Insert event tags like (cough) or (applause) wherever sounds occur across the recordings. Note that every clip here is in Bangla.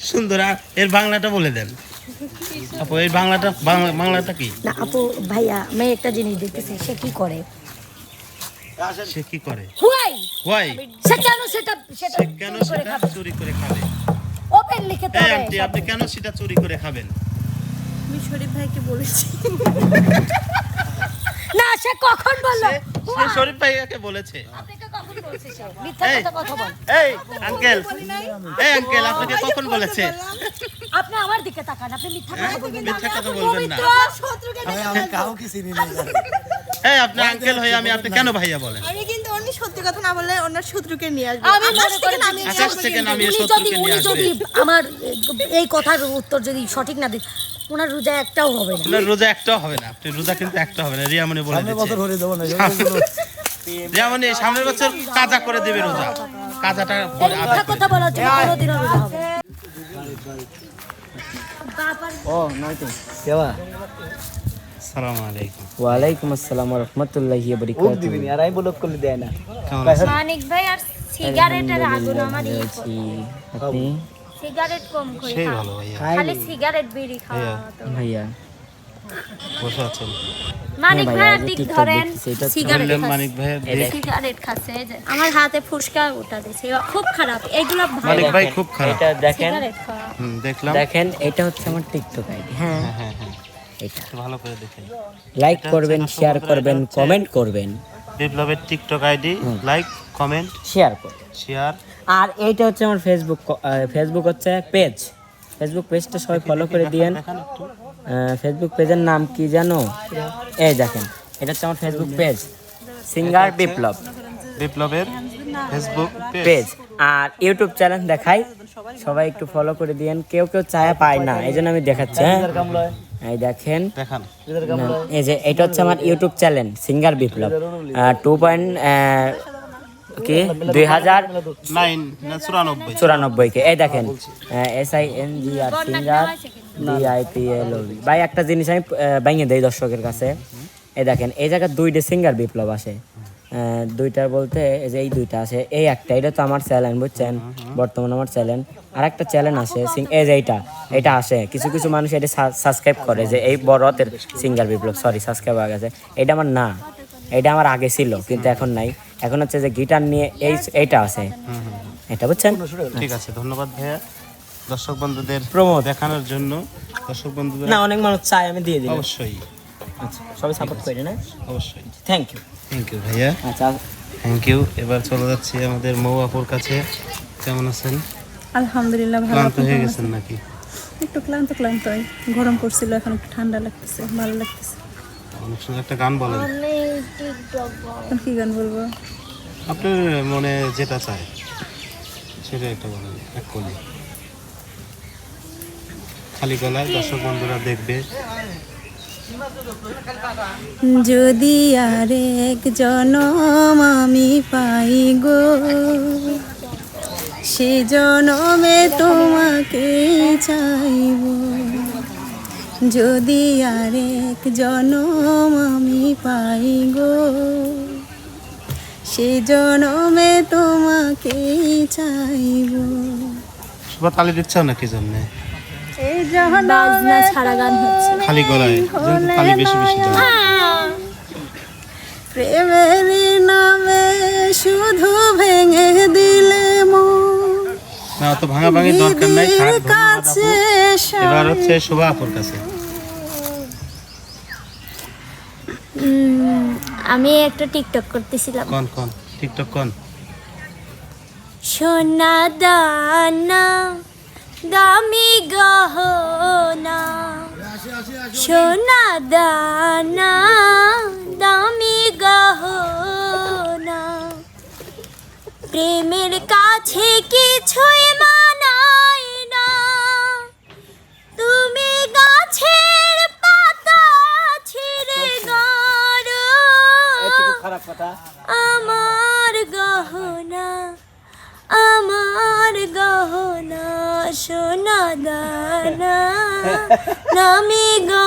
সুন্দর এর বাংলাটা বলে দেন। আপু এর বাংলাটা বাংলাটা কি? না আপু ভাইয়া আমি একটা জিনিস দেখতেছি সে কি করে? সে কি করে? হুয়াই? ওয়াই সে কেন সেটা সেটা কেন চুরি করে সেটা চুরি করে খাবে? ওপেন লিখে তো এই আন্টি আপনি কেন সেটা চুরি করে খাবেন? আমি শরীফ ভাইকে বলেছি। না সে কখন বলল? সে- শরীফ ভাইয়াকে বলেছে। এই। কথা কথা বল। এই আঙ্কেল এই আঙ্কেল আপনাকে কখন বলেছে? আপনি আমার দিকে তাকান আপনি মিথ্যা কথা বলবেন মিথ্যা কথা বলবেন না। আমি আমি কাউকে চিনি না এই আপনি আঙ্কেল হয়ে আমি আপনি কেন ভাইয়া বলেন? আমি কিন্তু অন্য সত্যি কথা না বললে ওনার শত্রুকে নিয়ে আসব। আমি মনে করি আমি আকাশ থেকে নামিয়ে শত্রুকে নিয়ে আসবে। যদি আমার এই কথার উত্তর যদি সঠিক না দিন ওনার রোজা একটাও হবে না। আপনার রোজা একটাও হবে না। আপনি রোজা কিন্তু একটা হবে না। রিয়ামনি বলে বছর দেবো না রিয়ামনি সামনের বছর কাজা করে দিবে রোজা। কাজাটা এই করে কথা বলার জন্য কোনোদিনও রোজা হবে ও নয়তো কেবা? সালাম আলাইকুম ওয়ালাইকুম আসসালাম রহমতুল্লাহি ওক বারাকাতুহু দিবিনি আর আমি ব্লক করলে দেয় না। মানিক ভাই আর সিগারেটের আগুন আমার ভালো আপনি? সিগারেট কম করে ভালো ভাইয়া। খালি সিগারেট বিড়ি খাওয়া ভাইয়া। বসে আছেন। মানিক হ্যাঁ ভাই ধরেন সিগারেট মানিক দিক- সিগারেট খাচ্ছে এই যে আমার হাতে ফুসকা ওটা দিছে খুব খারাপ এগুলো ভালো। মানিক ভাই খুব খারাপ। এটা দেখেন। হুম, দেখলাম। দেখেন এটা হচ্ছে আমার টিকটক আইডি হ্যাঁ। হ্যাঁ হ্যাঁ হ্যাঁ। এটা। ভালো করে দেখেন। লাইক করবেন শেয়ার করবেন কমেন্ট করবেন। বিপ্লবের TikTok ID like comment share করবেন। শেয়ার আর এইটা হচ্ছে আমার ফেসবুক ফেসবুক হচ্ছে পেজ ফেসবুক পেজটা সবাই ফলো করে দিয়েন। দেখান একটু। ফেসবুক পেজের নাম কি জানো? এই দেখেন এটা হচ্ছে আমার ফেসবুক পেজ সিঙ্গার বিপ্লব বিপ্লবের ফেসবুক পেজ আর ইউটিউব চ্যানেল দেখাই। সবাই একটু ফলো করে দিয়েন। কেউ কেউ চায়া পায় না এই জন্য আমি দেখাচ্ছি হ্যাঁ? এই দেখেন। এই যে এটা হচ্ছে আমার YouTube channel singer Biplob two point কি? দুই হাজার চুরানব্বই। চুরানব্বই কে। এই দেখেন S I N G R singer ভাই একটা জিনিস আমি ভেঙে দেই দর্শকের কাছে। এই দেখেন এই জায়গায় দুইটা সিঙ্গার বিপ্লব আসে। দুইটার বলতে এই যে এই দুইটা আছে এই একটা এটা তো আমার চ্যানেল বুঝছেন? বর্তমানে আমার চ্যানেল আর একটা চ্যানেল আসে সিং- এই যে এইটা এটা আসে। কিছু কিছু মানুষ এটা সাবস্ক্রাইব করে যে এই বড় হাতের সিঙ্গার বিপ্লব সরি সাবস্ক্রাইব হয়ে গেছে। এটা আমার না এটা আমার আগে ছিল কিন্তু এখন নাই। এখন হচ্ছে যে গিটার নিয়ে এই এইটা আছে এটা বুঝছেন? ঠিক আছে ধন্যবাদ ভাইয়া। দর্শক বন্ধুদের প্রমোদ দেখানোর জন্য দর্শক বন্ধুদের না অনেক মানুষ চায় আমি দিয়ে দিই অবশ্যই। আচ্ছা সবাই সাপোর্ট করে না? অবশ্যই। থ্যাংক ইউ থ্যাংক ইউ ভাইয়া। আচ্ছা থ্যাংক ইউ এবার চলে যাচ্ছি আমাদের মৌ আপুর কাছে। কেমন আছেন? আলহামদুলিল্লাহ ভালো। ক্লান্ত হয়ে গেছেন নাকি? একটু ক্লান্ত ক্লান্ত। গরম পড়ছিল এখন একটু ঠান্ডা লাগতেছে ভালো লাগতেছে। অনেক সুন্দর একটা গান বলেন। কি গান বলব? আপনার মনে যেটা চায় সেটা একটা বলেন এক কলি। খালি গলায় দর্শক বন্ধুরা দেখবে। যদি আর এক জনম আমি পাই গো সে জনমে তোমাকে চাইব। যদি আর এক জনম আমি পাই গো সে জনমে তোমাকে চাইব। তালি দিচ্ছ নাকি জন্যে? বাজনা ছাড়া গান হচ্ছে। খালি গলায় যেহেতু বেশি বেশি প্রেমের নামে শুধু ভেঙে দিলে না অত ভাঙা ভাঙি দরকার নাই এবার হচ্ছে শোভা আপুর কাছে। আমি একটা টিকটক করতেছিলাম। কন কন? টিকটক কন? সোনা দানা দামি গহনা সোনা দানা দামি গহনা। প্রেমের কাছে কিছুই মানায় গহনা।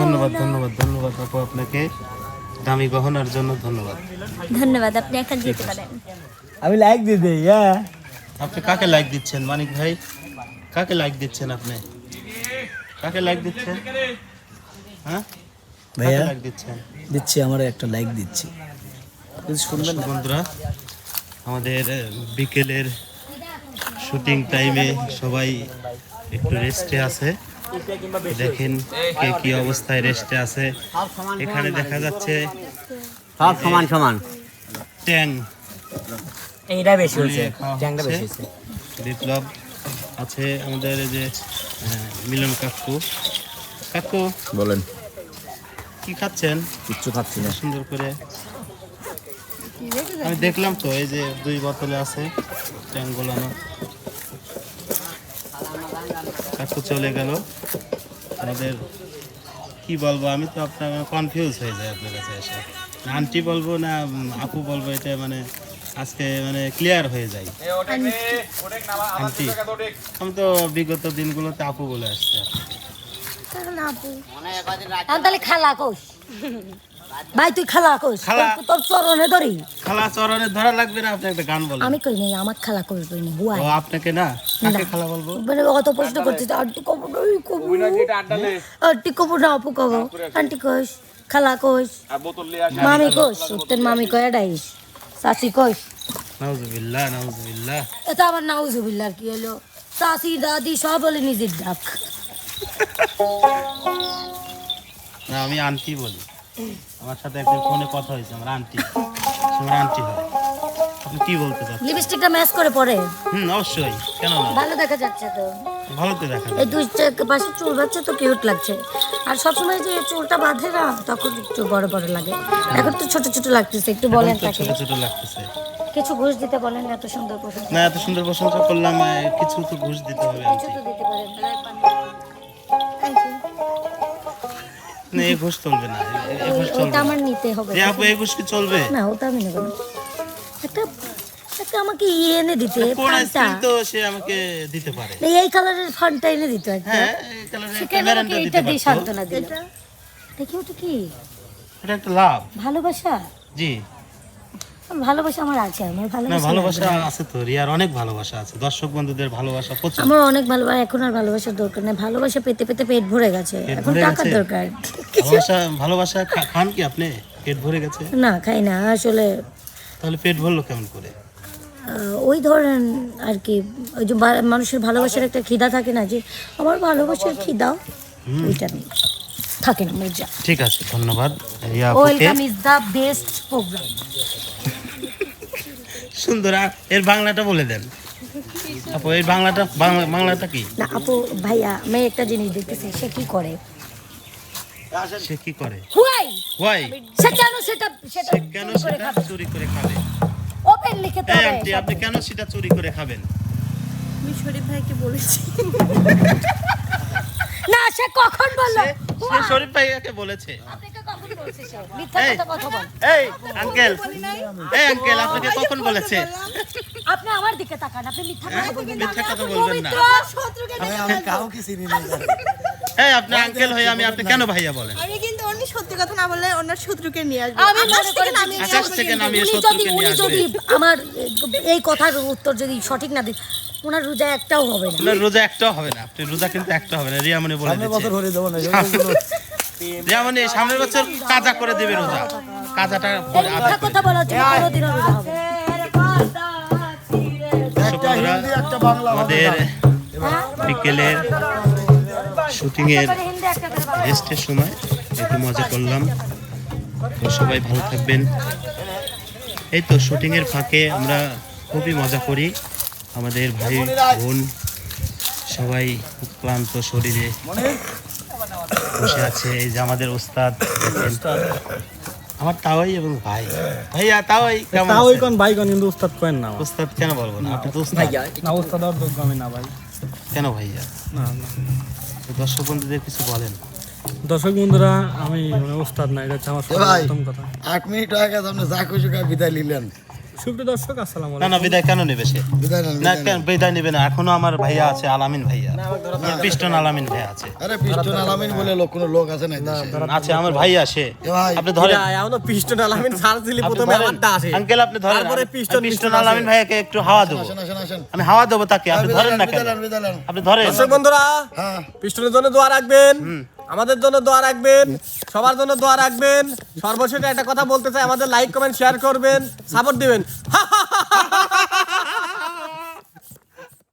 ধন্যবাদ ধন্যবাদ ধন্যবাদ আপু আপনাকে। দামি গহনার জন্য ধন্যবাদ। ধন্যবাদ আপনি একটা যেতে পারেন আমি লাইক দিয়ে দেই হ্যাঁ। আপনি কাকে লাইক দিচ্ছেন মানিক ভাই? কাকে লাইক দিচ্ছেন আপনি? কাকে লাইক দিচ্ছেন? হ্যাঁ? ভাইয়া? লাইক দিচ্ছেন? দিচ্ছি আমার একটা লাইক দিচ্ছি। শুনবেন বন্ধুরা আমাদের বিকেলের শুটিং টাইমে সবাই একটু রেস্টে আছে। দেখেন কে কি অবস্থায় রেস্টে আছে। এখানে দেখা যাচ্ছে সব সমান সমান। ট্যাং। এইটা বেশি হয়েছে। ট্যাংটা বেশি হয়েছে। বিপ্লব আছে আমাদের এই যে আহ, মিলন কাকু। কাকু বলেন। কি খাচ্ছেন? কিচ্ছু খাচ্ছি না। সুন্দর করে। আমি দেখলাম তো এই যে দুই বোতলে আছে ট্যাং গোলানো। কাকু চলে গেল। আমাদের কি বলব আমি তো আপনার কনফিউজ হয়ে যাই আপনার কাছে এসে। আন্টি বলব না আপু বলব এটা মানে আজকে মানে ক্লিয়ার হয়ে যায়। আন্টি। আমি তো বিগত দিনগুলোতে আপু বলে আসছে। আপু। তাহলে খালা কোষ। ভাই তুই খালা খালা। তোর- চরণে ধরি। খালা চরণে ধরা লাগবে না আপনি একটা গান বলেন। আমি কই নাই আমার খালা কোষ কই নাই হুয়াই। ও আপনাকে না? কাকে খালা বলব? মানে অত প্রশ্ন করছিস আন্টি কবো নই কবো আন্টি কবো না আপু কবো। আন্টি কোষ খালা কোষ মামি কোষ উত্তর মামি কয়া ডাইস। শাশি কোষ নাউজুবিল্লাহ নাউজুবিল্লাহ। এটা আমার নাউজুবিল্লাহ কি হলো শাশি দাদি সব বলে নিজের ডাক। না আমি আন্টি বলি। আমার সাথে একদিন ফোনে কথা হয়েছে আমার আন্টি। আমার আন্টি হয়। আপনি কি বলতে চাচ্ছেন? লিপস্টিকটা ম্যাচ করে পরে। হুম অবশ্যই। কেন না? ভালো দেখা যাচ্ছে তো। ভালো তো দেখা এই দুই পাশে চুল বাচ্ছে তো কিউট লাগছে। আর সবসময় যে চুলটা বাঁধে না তখন একটু বড় বড় লাগে। এখন তো ছোট ছোট লাগতেছে একটু বলেন ছোট ছোট লাগতেছে। কিছু ঘুষ দিতে বলেন এত সুন্দর প্রশংসা। না এত সুন্দর প্রশংসা করলাম কিছু তো ঘুষ দিতে হবে কিছু তো দিতে পারেন না এই ঘুষ চলবে না। এ- এ ঘুষ চলবে ওইটা আমার নিতে হবে এ আপু এই ঘুষ কি চলবে? না ওটা আমি নেব না। একটা একটা আমাকে ইয়ে এনে দিতে কোন তো সে আমাকে দিতে পারে। এই কালারের ফানটা এনে দিত একটা হ্যাঁ এই কালারের দিতে দিয়ে দেখি ওটা কি? এটা একটা লাভ। ভালোবাসা? জি। ভালোবাসা আমার আছে আমার ভালোবাসা ভালোবাসা আছে তো রিয়ার অনেক ভালোবাসা আছে। দর্শক বন্ধুদের ভালোবাসা প্রচুর। আমার অনেক ভালোবাসা এখন আর ভালোবাসার দরকার নেই। ভালোবাসা পেতে পেতে পেট ভরে গেছে এখন টাকার দরকার। ভালোবাসা ভালোবাসা খান কি আপনি? পেট ভরে গেছে? না খাই না আসলে তাহলে পেট ভরলো কেমন করে? ওই ধরেন আর কি ওই যে মানুষের ভালোবাসার একটা খিদা থাকে না যে আমার ভালোবাসার খিদাও ওইটা নেই। থাকে না মজা ঠিক আছে ধন্যবাদ। Welcome is the best programme সুন্দর এর বাংলাটা বলে দেন। আপু এই বাংলাটা বাংলা বাংলাটা কি? না আপু ভাইয়া আমি একটা জিনিস দেখতেছি সে কি করে? সে কি করে? হুয়াই? ওয়াই সে কেন সেটা সেটা সে কেন সেটা চুরি করে খাবে? ওপেন লিখে তো এই আন্টি আপনি কেন সেটা চুরি করে খাবেন? আমি শরীফ ভাইকে বলেছি। না সে কখন বলল? শরীফ ভাইয়াকে বলেছে। আপনাকে কখন বলছে সে মিথ্যা এই। কথা কথা বল। এই আঙ্কেল। এই আঙ্কেল আপনাকে কখন বলেছে? আপনি আমার দিকে তাকান আপনি মিথ্যা কথা বলবেন না। মিথ্যা কথা বলবেন না। আমি আমি কাউকে চিনি না এই আপনি আঙ্কেল হয়ে আমি আপনি কেন ভাইয়া বলেন? আমি কিন্তু অন্য সত্যি কথা না বললে ওনার শত্রুকে নিয়ে আসব। আমি মনে করি আমি আকাশ থেকে নামিয়ে শত্রুকে নিয়ে আসবে। যদি আমার এই কথার উত্তর যদি সঠিক না দিই ওনার রোজা একটাও হবে না। আপনার রোজা একটাও হবে না। আপনি রোজা কিন্তু একটা হবে না। রিয়ামনি বলে সামনের বছর হরে না রিয়ামনি সামনের বছর কাজা করে দিবে রোজা। কাজাটা কথা জন্য কোনোদিনও রোজা হবে আমাদের বিকেলের বাংলা। রেস্টের সময় একটু মজা করলাম। তো সবাই ভালো থাকবেন। এই তো শুটিং এর ফাঁকে আমরা খুবই মজা করি। আমাদের ভাই বোন সবাই ক্লান্ত শরীরে বসে আছে। এই যে আমাদের ওস্তাদ। আমার তাওই এবং ভাই। ভাইয়া তাওই কেমন আছেন? কোন ভাই কোন কিন্তু উস্তাদ কেন না। ওস্তাদ কেন বলব না? আপনি তো ওস্তাদ। না উস্তাদ আর যোগ্য আমি না ভাই। কেন ভাইয়া? না না। দর্শক বন্ধুদের কিছু বলেন। দর্শক বন্ধুরা আমি মানে উস্তাদ না এটা হচ্ছে আমার প্রথম কথা। আট মিনিট হয়ে গেছে আপনি যা খুশি বিদায় নিলেন। সুপ্রিয় দর্শক আসসালামু না না বিদায় কেন নেবে সে? বিদায় না কেন বিদায় নেবে না? এখনও আমার ভাইয়া আছে আলামিন ভাইয়া। পিস্টন আলামিন ভাইয়া আছে। আরে পিস্টন আলামিন বলে লোক কোনো লোক আছে না আছে আমার ভাইয়া আছে আপনি ধরেন। এখনও পিস্টন আলামিন সার্চ দিলি প্রথমে আসে। আঙ্কেল আপনি ধরেন। তারপরে পিস্টন পিস্টন আলামিন ভাইয়াকে একটু হাওয়া দেবো। আসেন আসেন আসেন। আমি হাওয়া দেবো তাকে আপনি বিদায় ধরেন না কেন। আপনি ধরেন। দর্শক বন্ধুরা হ্যাঁ। পিস্টনের জন্য দোয়া রাখবেন। আমাদের জন্য দোয়া রাখবেন, সবার জন্য দোয়া রাখবেন। সর্বশেষ একটা কথা বলতে চাই, আমাদের লাইক কমেন্ট শেয়ার করবেন সাপোর্ট দিবেন। (laughs)